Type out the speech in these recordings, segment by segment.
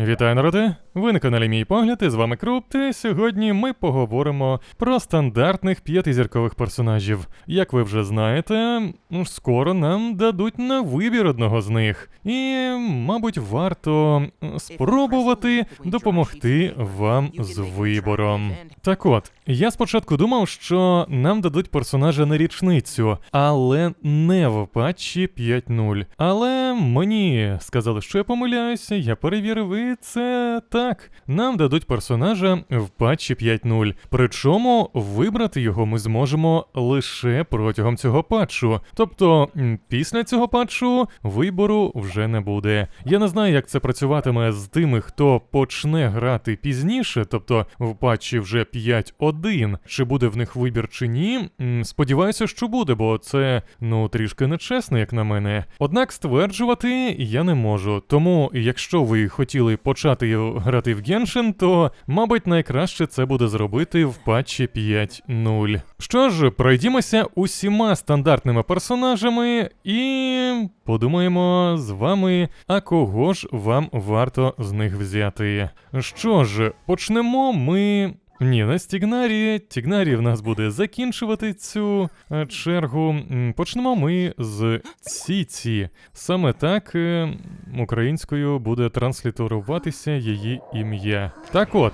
Вітаю, народи! Ви на каналі Мій Погляд, і з вами Крупт, і сьогодні ми поговоримо про стандартних п'ятизіркових персонажів. Як ви вже знаєте, скоро нам дадуть на вибір одного з них. І, мабуть, варто спробувати допомогти вам з вибором. Так от, я спочатку думав, що нам дадуть персонажа на річницю, але не в патчі 5.0. Але мені сказали, що я помиляюся, я перевірив, і це так. Нам дадуть персонажа в патчі 5.0. Причому вибрати його ми зможемо лише протягом цього патчу. Тобто, після цього патчу вибору вже не буде. Я не знаю, як це працюватиме з тими, хто почне грати пізніше, тобто в патчі вже 5.1. Чи буде в них вибір чи ні? Сподіваюся, що буде, бо це ну трішки нечесно, як на мене. Однак стверджувати я не можу. Тому, якщо ви хотіли почати грати в Геншин, то мабуть найкраще це буде зробити в патчі 5.0. Що ж, пройдімося усіма стандартними персонажами і подумаємо з вами, а кого ж вам варто з них взяти. Що ж, почнемо ми. Ні, на Стігнарі. Тігнарі в нас буде закінчувати цю е, чергу. Почнемо ми з Ціці. Саме так е, українською буде транслітеруватися її ім'я. Так от.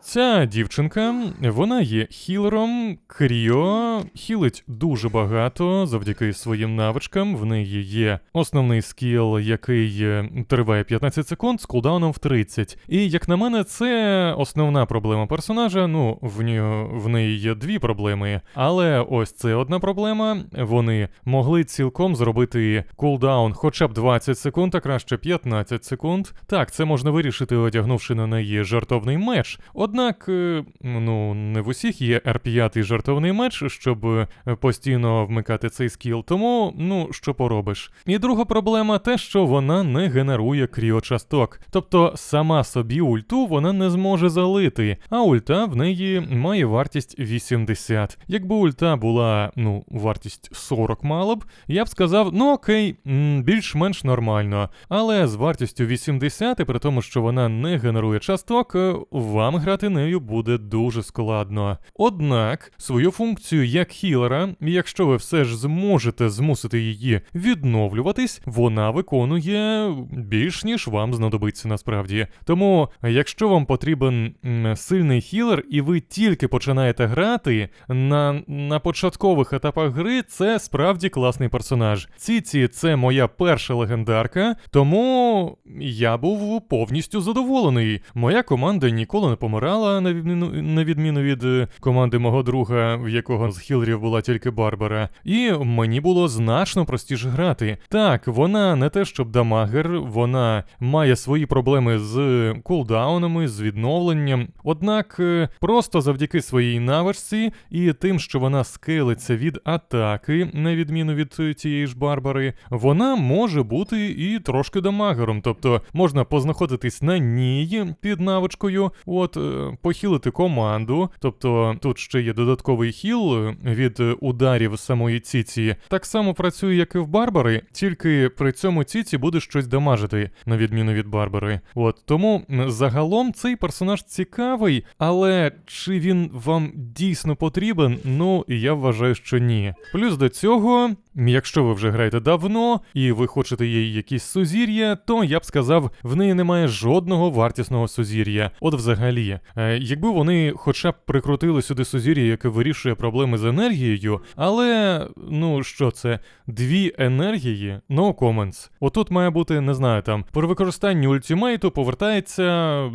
Ця дівчинка, вона є хілером, кріо, хілить дуже багато завдяки своїм навичкам. В неї є основний скіл, який е, триває 15 секунд з кулдауном в 30. І як на мене, це основна проблема персонажа. Ну, в нього в неї є дві проблеми. Але ось це одна проблема. Вони могли цілком зробити кулдаун хоча б 20 секунд, а краще 15 секунд. Так, це можна вирішити, одягнувши на неї жартовний меч. Однак, е, ну, не в усіх є R5 жартовний меч, щоб е, постійно вмикати цей скіл, тому, ну, що поробиш. І друга проблема те, що вона не генерує кріочасток. Тобто сама собі ульту вона не зможе залити, а ульта в неї має вартість 80. Якби ульта була, ну, вартість 40 мала б, я б сказав, ну окей, більш-менш нормально. Але з вартістю 80, і при тому, що вона не генерує часток, е, вам грати нею буде дуже складно. Однак, свою функцію як хілера, якщо ви все ж зможете змусити її відновлюватись, вона виконує більш ніж вам знадобиться насправді. Тому, якщо вам потрібен сильний хілер, і ви тільки починаєте грати на, на початкових етапах гри, це справді класний персонаж. Ціці це моя перша легендарка, тому я був повністю задоволений. Моя команда ніколи не помирала, на відміну, на відміну від е, команди мого друга, в якого з хілерів була тільки Барбара. І мені було значно простіше грати. Так, вона не те, щоб дамагер, вона має свої проблеми з кулдаунами, з відновленням. Однак, е, просто завдяки своїй навичці і тим, що вона скелиться від атаки, на відміну від е, тієї ж Барбари, вона може бути і трошки дамагером. Тобто можна познаходитись на ній під навичкою, от похилити команду. Тобто тут ще є додатковий хіл е, від е, ударів самої Ціці. Так само працює, як і в Барбари, тільки при цьому Ціці буде щось дамажити, на відміну від Барбари. От тому загалом цей персонаж цікавий, але чи він вам дійсно потрібен? Ну я вважаю, що ні. Плюс до цього, якщо ви вже граєте давно і ви хочете їй якісь сузір'я, то я б сказав, в неї немає жодного вартісного сузір'я. От взагалі, Е, якби вони хоча б прикрутили сюди сузір'я, яке вирішує проблеми з енергією, але ну що це, дві енергії, no comments. Отут має бути, не знаю, там при використанні ультимейту повертається,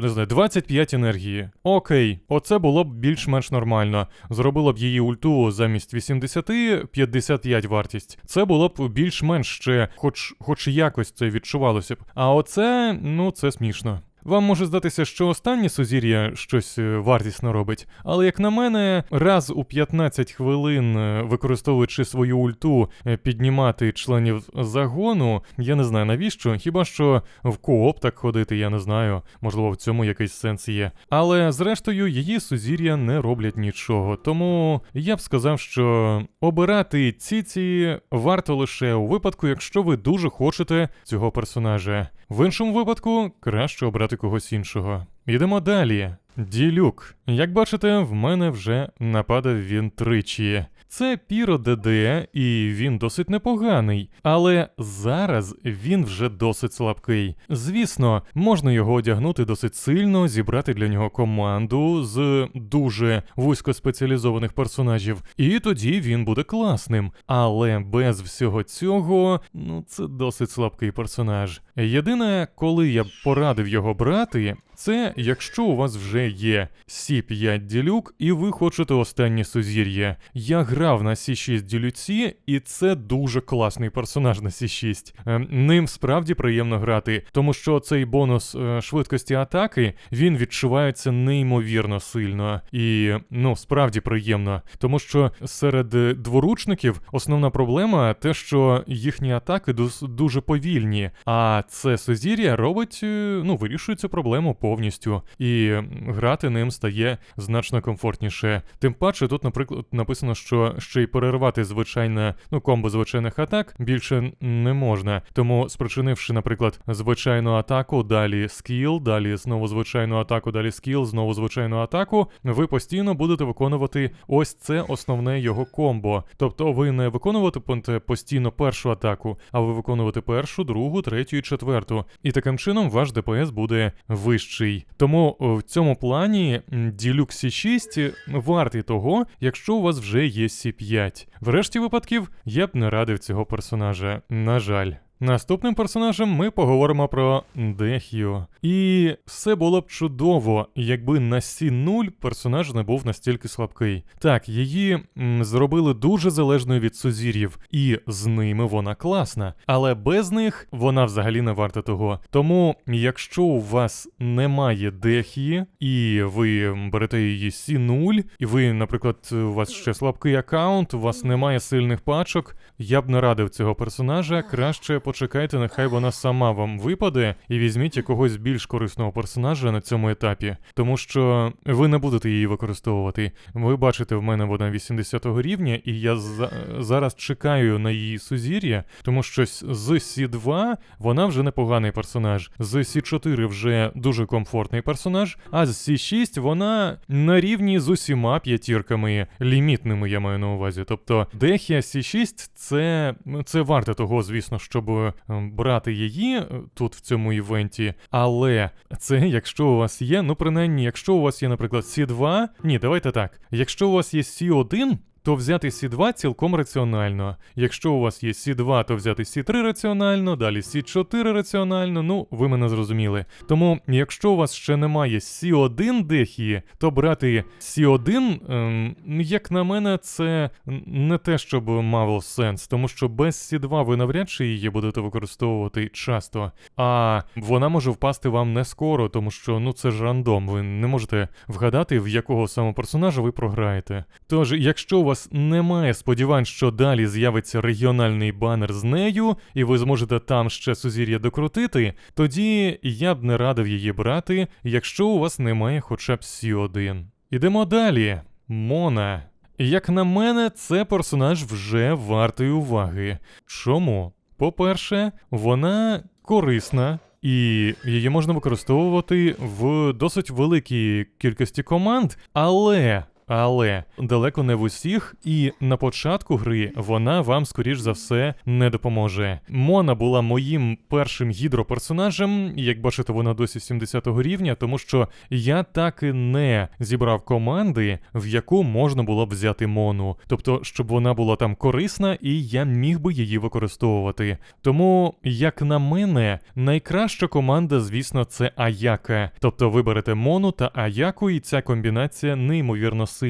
не знаю, 25 енергії. Окей, оце було б більш-менш нормально. Зробило б її ульту замість 80, 55 вартість. Це було б більш-менш ще, хоч, хоч якось це відчувалося б. А оце, ну, це смішно. Вам може здатися, що останнє сузір'я щось е, вартісно робить, але як на мене, раз у 15 хвилин, е, використовуючи свою ульту, е, піднімати членів загону, я не знаю навіщо, хіба що в кооп так ходити, я не знаю. Можливо, в цьому якийсь сенс є. Але зрештою, її сузір'я не роблять нічого. Тому я б сказав, що обирати ціці варто лише у випадку, якщо ви дуже хочете цього персонажа. В іншому випадку краще обрати проти когось іншого. Йдемо далі. Ділюк. Як бачите, в мене вже нападав він тричі. Це Піро ДД, і він досить непоганий, але зараз він вже досить слабкий. Звісно, можна його одягнути досить сильно, зібрати для нього команду з дуже вузькоспеціалізованих персонажів, і тоді він буде класним. Але без всього цього, ну це досить слабкий персонаж. Єдине, коли я б порадив його брати, це якщо у вас вже є Сі5 ділюк і ви хочете останнє сузір'я. Я грав на Сі6 ділюці, і це дуже класний персонаж на Сі6. Ем, Ним справді приємно грати, тому що цей бонус е, швидкості атаки він відчувається неймовірно сильно і ну справді приємно, тому що серед дворучників основна проблема те, що їхні атаки дуже повільні, а це сузір'я робить, е, ну вирішує цю проблему повністю, і грати ним стає значно комфортніше. Тим паче, тут, наприклад, написано, що ще й перервати звичайне, ну, комбо звичайних атак більше не можна. Тому, спричинивши, наприклад, звичайну атаку, далі скіл, далі знову звичайну атаку, далі скіл, знову звичайну атаку, ви постійно будете виконувати ось це основне його комбо. Тобто ви не виконуватимете постійно першу атаку, а ви виконувати першу, другу, третю і четверту. І таким чином ваш ДПС буде вищий. Тому в цьому плані Deluxe C6 вартий того, якщо у вас вже є C5. В решті випадків я б не радив цього персонажа. На жаль. Наступним персонажем ми поговоримо про Дехію. І все було б чудово, якби на Сі0 персонаж не був настільки слабкий. Так, її м, зробили дуже залежною від сузір'їв, і з ними вона класна. Але без них вона взагалі не варта того. Тому, якщо у вас немає Дехії, і ви берете її Сі0, і ви, наприклад, у вас ще слабкий аккаунт, у вас немає сильних пачок, я б не радив цього персонажа. Краще почекайте, нехай вона сама вам випаде, і візьміть якогось більш корисного персонажа на цьому етапі, тому що ви не будете її використовувати. Ви бачите, в мене вона 80 рівня, і я за- зараз чекаю на її сузір'я, тому що з Сі2 вона вже непоганий персонаж, з Сі4 вже дуже комфортний персонаж, а з Сі6 вона на рівні з усіма п'ятірками лімітними, я маю на увазі. Тобто Дехія Сі6 це, це варте того, звісно, щоб брати її е, тут в цьому івенті. Але це якщо у вас є, ну принаймні, якщо у вас є, наприклад, Сі2, ні, давайте так. Якщо у вас є Сі1, то взяти Сі2 цілком раціонально. Якщо у вас є Сі2, то взяти Сі3 раціонально, далі Сі4 раціонально, ну, ви мене зрозуміли. Тому, якщо у вас ще немає Сі1 дехії, то брати Сі1, ем, як на мене, це не те, щоб мало сенс, тому що без Сі2 ви навряд чи її будете використовувати часто. А вона може впасти вам не скоро, тому що ну це ж рандом, ви не можете вгадати, в якого саме персонажа ви програєте. Тож, якщо у вас немає сподівань, що далі з'явиться регіональний банер з нею, і ви зможете там ще сузір'я докрутити, тоді я б не радив її брати, якщо у вас немає хоча б Сі1. Ідемо далі. Мона. Як на мене, це персонаж вже вартий уваги. Чому? По-перше, вона корисна. І її можна використовувати в досить великій кількості команд, але. Але далеко не в усіх, і на початку гри вона вам, скоріш за все, не допоможе. Мона була моїм першим гідроперсонажем, як бачите, вона досі 70-го рівня, тому що я так і не зібрав команди, в яку можна було б взяти мону. Тобто, щоб вона була там корисна, і я міг би її використовувати. Тому, як на мене, найкраща команда, звісно, це Аяка. Тобто ви берете мону та Аяку, і ця комбінація неймовірно сильна.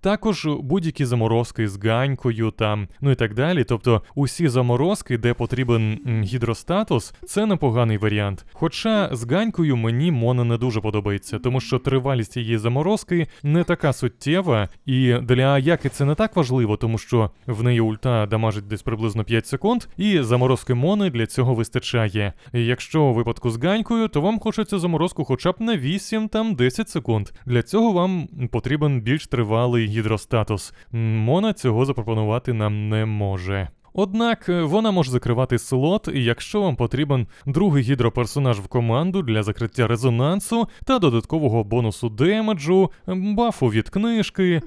Також будь-які заморозки з ганькою там, ну і так далі. Тобто усі заморозки, де потрібен гідростатус, це непоганий варіант. Хоча з ганькою мені Мона не дуже подобається, тому що тривалість її заморозки не така суттєва, і для Аяки це не так важливо, тому що в неї ульта дамажить десь приблизно 5 секунд, і заморозки Мони для цього вистачає. І Якщо у випадку з ганькою, то вам хочеться заморозку хоча б на 8 там 10 секунд. Для цього вам потрібен більш тривалий гідростатус. Мона цього запропонувати нам не може. Однак е, вона може закривати слот, якщо вам потрібен другий гідроперсонаж в команду для закриття резонансу та додаткового бонусу демеджу, бафу від книжки,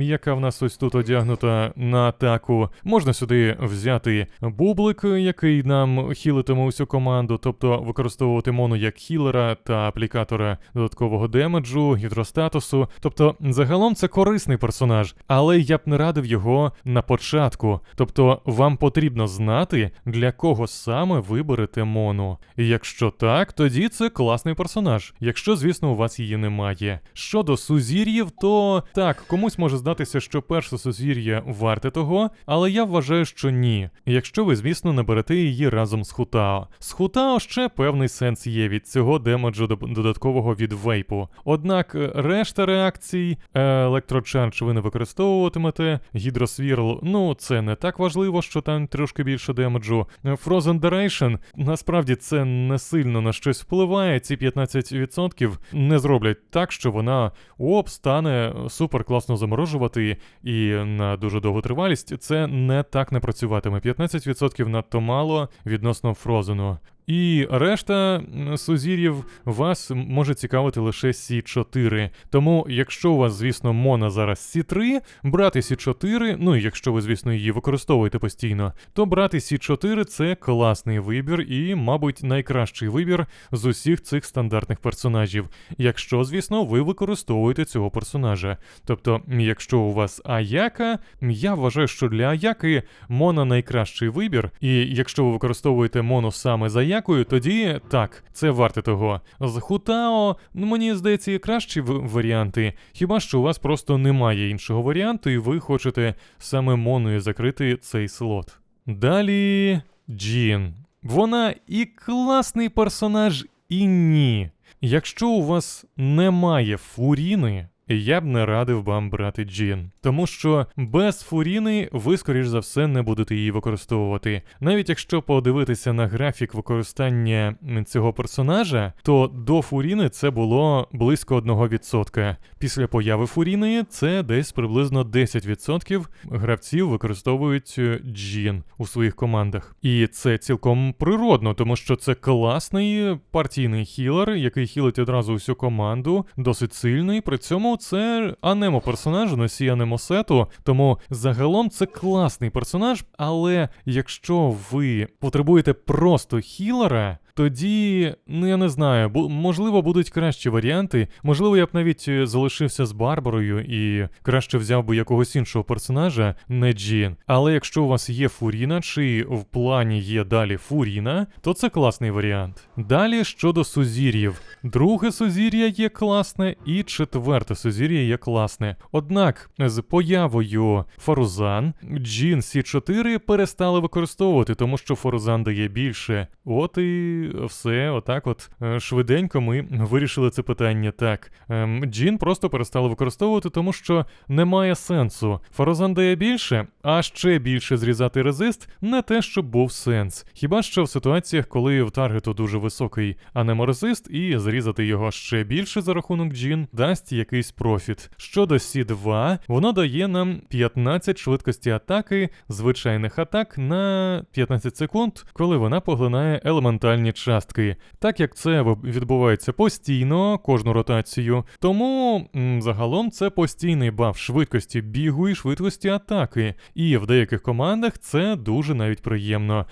яка в нас ось тут одягнута на атаку. Можна сюди взяти бублик, який нам хілитиме усю команду, тобто використовувати мону як хілера та аплікатора додаткового демеджу, гідростатусу. Тобто, загалом це корисний персонаж, але я б не радив його на початку. Тобто, вам потрібно знати, для кого саме ви берете мону. Якщо так, тоді це класний персонаж. Якщо, звісно, у вас її немає. Щодо сузір'їв, то так, комусь може здатися, що перше сузір'я варте того, але я вважаю, що ні. Якщо ви, звісно, не берете її разом з Хутао. З Хутао ще певний сенс є від цього демеджу додаткового від вейпу. Однак е, решта реакцій, е, електрочардж ви не використовуватимете, гідросвірл, ну це не так важливо, що там трошки більше демеджу. Frozen Duration, насправді це не сильно на щось впливає. Ці 15% не зроблять так, що вона оп, стане супер класно заморожувати і на дуже довгу тривалість. Це не так не працюватиме. 15% надто мало відносно Фрозену. І решта сузір'їв вас може цікавити лише Сі4. Тому, якщо у вас, звісно, Мона зараз Сі3, брати Сі4, ну і якщо ви, звісно, її використовуєте постійно, то брати Сі4 це класний вибір і, мабуть, найкращий вибір з усіх цих стандартних персонажів. Якщо, звісно, ви використовуєте цього персонажа. Тобто, якщо у вас Аяка, я вважаю, що для Аяки Мона найкращий вибір, і якщо ви використовуєте Мону саме з Аякою, тоді так, це варте того. З Хутао, ну мені здається, є кращі варіанти. Хіба що у вас просто немає іншого варіанту, і ви хочете саме Моною закрити цей слот. Далі Джін. Вона і класний персонаж, і ні. Якщо у вас немає фуріни, я б не радив вам брати Джін, тому що без фуріни ви, скоріш за все, не будете її використовувати. Навіть якщо подивитися на графік використання цього персонажа, то до фуріни це було близько 1%. Після появи фуріни це десь приблизно 10% гравців використовують Джін у своїх командах. І це цілком природно, тому що це класний партійний хілер, який хілить одразу всю команду, досить сильний. При цьому це анемо персонаж, носій анемосету. Тому загалом це класний персонаж. Але якщо ви потребуєте просто хілера, тоді, ну я не знаю, бу- можливо, будуть кращі варіанти. Можливо, я б навіть е, залишився з Барбарою і краще взяв би якогось іншого персонажа, не Джін. Але якщо у вас є Фуріна, чи в плані є далі Фуріна, то це класний варіант. Далі щодо сузір'їв. Друге сузір'я є класне, і четверте сузір'я є класне. Однак з появою Фарузан Джін Сі4 перестали використовувати, тому що Фарузан дає більше. От і все, отак, от е, швиденько ми вирішили це питання. Так, ем, Джін просто перестали використовувати, тому що немає сенсу. Фарузан дає більше, а ще більше зрізати резист не те, щоб був сенс. Хіба що в ситуаціях, коли в таргету дуже високий анеморезист, і зрізати його ще більше за рахунок Джін дасть якийсь профіт. Щодо Сі2, воно дає нам 15 швидкості атаки звичайних атак на 15 секунд, коли вона поглинає елементальні частки. Так як це відбувається постійно, кожну ротацію, тому загалом це постійний баф швидкості бігу і швидкості атаки. І в деяких командах це дуже навіть приємно.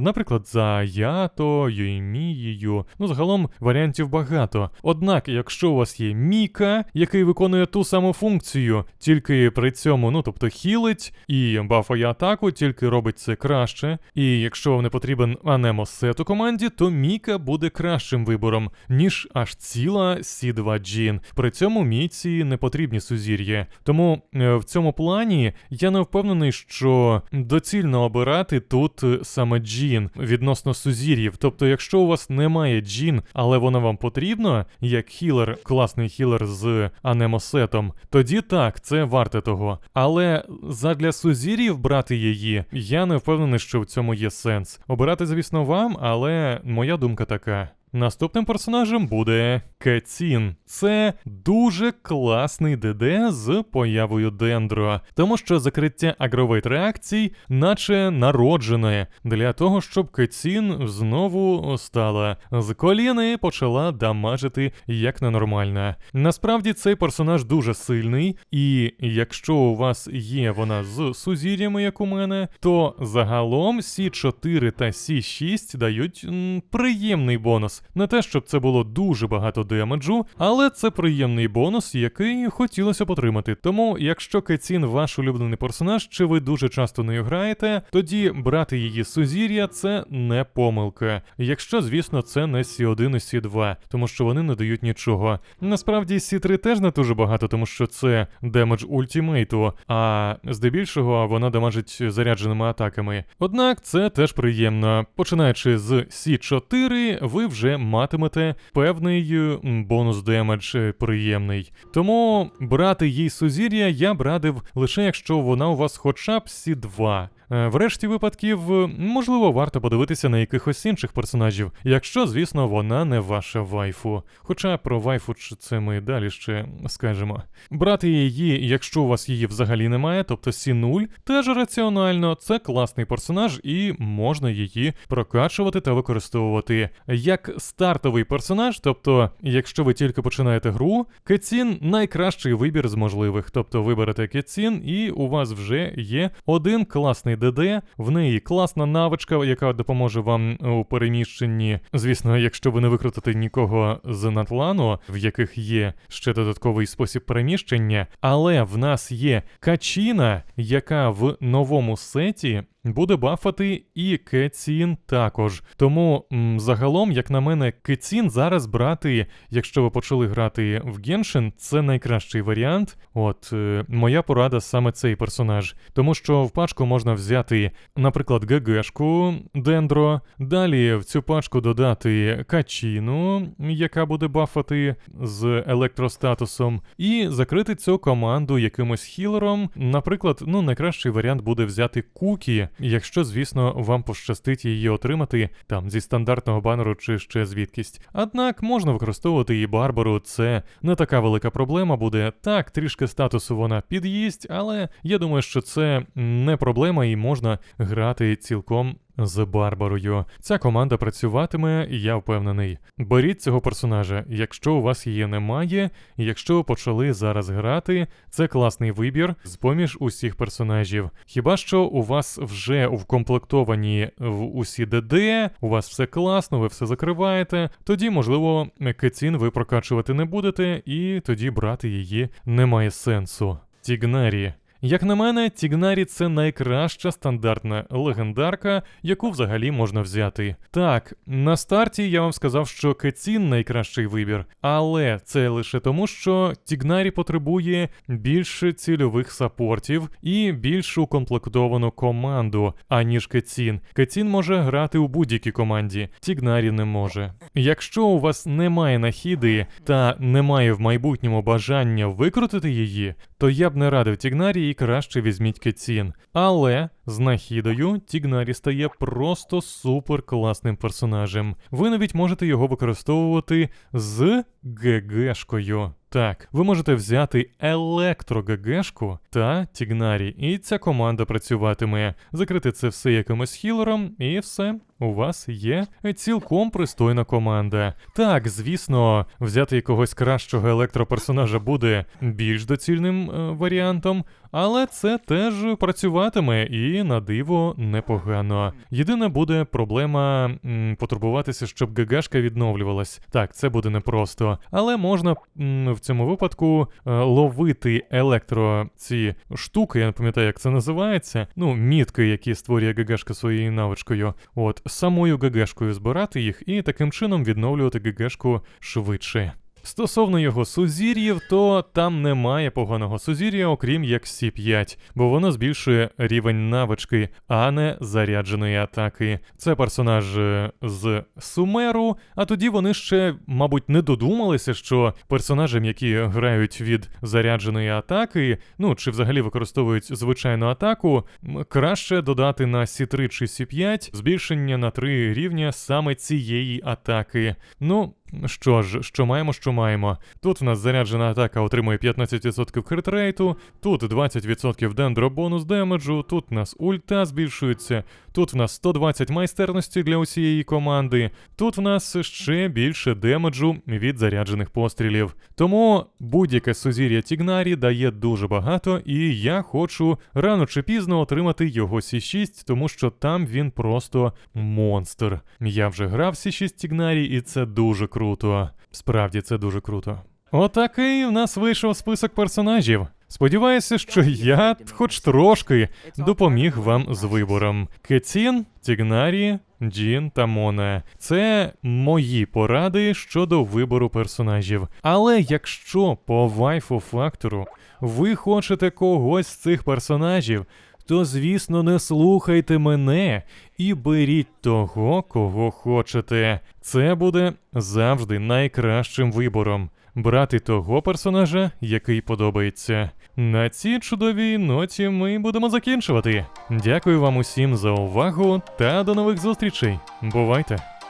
Наприклад, за Ято, Юймією. Ну, загалом варіантів багато. Однак, якщо у вас є Міка, який виконує ту саму функцію, тільки при цьому, ну тобто хілить і бафає атаку, тільки робить це краще. І якщо вам не потрібен анемо сет у команді, то Міка буде кращим вибором, ніж аж ціла Сі2 Джін. При цьому Міці не потрібні сузір'я. Тому е, в цьому плані я не впевнений, що доцільно обирати тут е, саме Джін відносно сузір'їв. Тобто, якщо у вас немає Джін, але вона вам потрібна, як хілер, класний хілер з анемосетом, тоді так, це варте того. Але задля сузір'їв брати її, я не впевнений, що в цьому є сенс. Обирати, звісно, вам, але моя думка така. Наступним персонажем буде Кецін. Це дуже класний ДД з появою Дендро, тому що закриття агровейт реакцій, наче народжене, для того, щоб Кецін знову стала з коліни почала дамажити як ненормальна. Насправді цей персонаж дуже сильний, і якщо у вас є вона з сузір'ями, як у мене, то загалом Сі4 та Сі6 дають м, приємний бонус. Не те, щоб це було дуже багато демеджу, але це приємний бонус, який хотілося б отримати. Тому, якщо Кецін ваш улюблений персонаж, чи ви дуже часто нею граєте, тоді брати її з сузір'я це не помилка. Якщо, звісно, це не Сі1 і Сі2, тому що вони не дають нічого. Насправді Сі3 теж не дуже багато, тому що це демедж ультімейту, а здебільшого вона дамажить зарядженими атаками. Однак це теж приємно. Починаючи з Сі4, ви вже матимете певний бонус демедж е, приємний. Тому брати їй сузір'я я б радив лише якщо вона у вас хоча б Сі2. Е, В решті випадків, е, можливо, варто подивитися на якихось інших персонажів, якщо, звісно, вона не ваша вайфу. Хоча про вайфу це ми далі ще скажемо. Брати її, якщо у вас її взагалі немає, тобто Сі0, теж раціонально, це класний персонаж і можна її прокачувати та використовувати. Як стартовий персонаж, тобто, якщо ви тільки починаєте гру, Кетсін найкращий вибір з можливих. Тобто ви берете Кетсін, і у вас вже є один класний ДД, в неї класна навичка, яка допоможе вам у переміщенні. Звісно, якщо ви не викрутите нікого з натлану, в яких є ще додатковий спосіб переміщення, але в нас є качіна, яка в новому сеті. Буде бафати і Кетсін також. Тому м, загалом, як на мене, Кетсін зараз брати, якщо ви почали грати в Геншин, це найкращий варіант. От е, моя порада саме цей персонаж. Тому що в пачку можна взяти, наприклад, ГГшку Дендро, далі в цю пачку додати Качіну, яка буде бафати з електростатусом, і закрити цю команду якимось хілером. Наприклад, ну найкращий варіант буде взяти Кукі, якщо, звісно, вам пощастить її отримати там зі стандартного банеру чи ще звідкись. Однак можна використовувати і Барбару, це не така велика проблема буде. Так, трішки статусу вона під'їсть, але я думаю, що це не проблема і можна грати цілком з Барбарою. Ця команда працюватиме, я впевнений. Беріть цього персонажа, якщо у вас її немає, якщо ви почали зараз грати, це класний вибір з поміж усіх персонажів. Хіба що у вас вже вкомплектовані в усі ДД, у вас все класно, ви все закриваєте, тоді, можливо, Кецін ви прокачувати не будете, і тоді брати її немає сенсу. Тігнарі. Як на мене, Тігнарі це найкраща стандартна легендарка, яку взагалі можна взяти. Так, на старті я вам сказав, що Кетсін найкращий вибір, але це лише тому, що Тігнарі потребує більше цільових сапортів і більш укомплектовану команду, аніж Кетсін. Кетсін може грати у будь-якій команді, Тігнарі не може. Якщо у вас немає нахіди та немає в майбутньому бажання викрутити її, то я б не радив Тігнарі і краще візьміть Кетсін. Але з нахідою Тігнарі стає просто супер класним персонажем. Ви навіть можете його використовувати з ГГшкою. Так, ви можете взяти електро ГГшку та Тігнарі, і ця команда працюватиме. Закрити це все якимось хілером, і все. У вас є цілком пристойна команда. Так, звісно, взяти якогось кращого електроперсонажа буде більш доцільним е, варіантом, але це теж працюватиме і на диво непогано. Єдина буде проблема м, потурбуватися, щоб ГГшка відновлювалась. Так, це буде непросто, але можна м, цьому випадку е, ловити електро ці штуки, я не пам'ятаю, як це називається. Ну, мітки, які створює ГГшка своєю навичкою. От самою ГГшкою збирати їх і таким чином відновлювати ГГшку швидше. Стосовно його сузір'їв, то там немає поганого сузір'я, окрім як Сі5, бо воно збільшує рівень навички, а не зарядженої атаки. Це персонаж е, з Сумеру, а тоді вони ще, мабуть, не додумалися, що персонажам, які грають від зарядженої атаки, ну чи взагалі використовують звичайну атаку, краще додати на Сі3 чи Сі5 збільшення на 3 рівня саме цієї атаки. Ну. Що ж, що маємо, що маємо. Тут в нас заряджена атака отримує 15% критрейту, тут 20% дендробонус демеджу, тут в нас ульта збільшується, тут в нас 120 майстерності для усієї команди, тут в нас ще більше демеджу від заряджених пострілів. Тому будь-яке сузір'я Тігнарі дає дуже багато, і я хочу рано чи пізно отримати його Сі6, тому що там він просто монстр. Я вже грав Сі6 Тігнарі, і це дуже круто. Справді це дуже круто. Отакий в нас вийшов список персонажів. Сподіваюся, що я хоч трошки допоміг вам з вибором. Кетін, Тігнарі, Джін та Мона. Це мої поради щодо вибору персонажів. Але якщо по вайфу фактору ви хочете когось з цих персонажів, то звісно не слухайте мене і беріть того, кого хочете. Це буде завжди найкращим вибором. Брати того персонажа, який подобається. На цій чудовій ноті ми будемо закінчувати. Дякую вам усім за увагу та до нових зустрічей. Бувайте!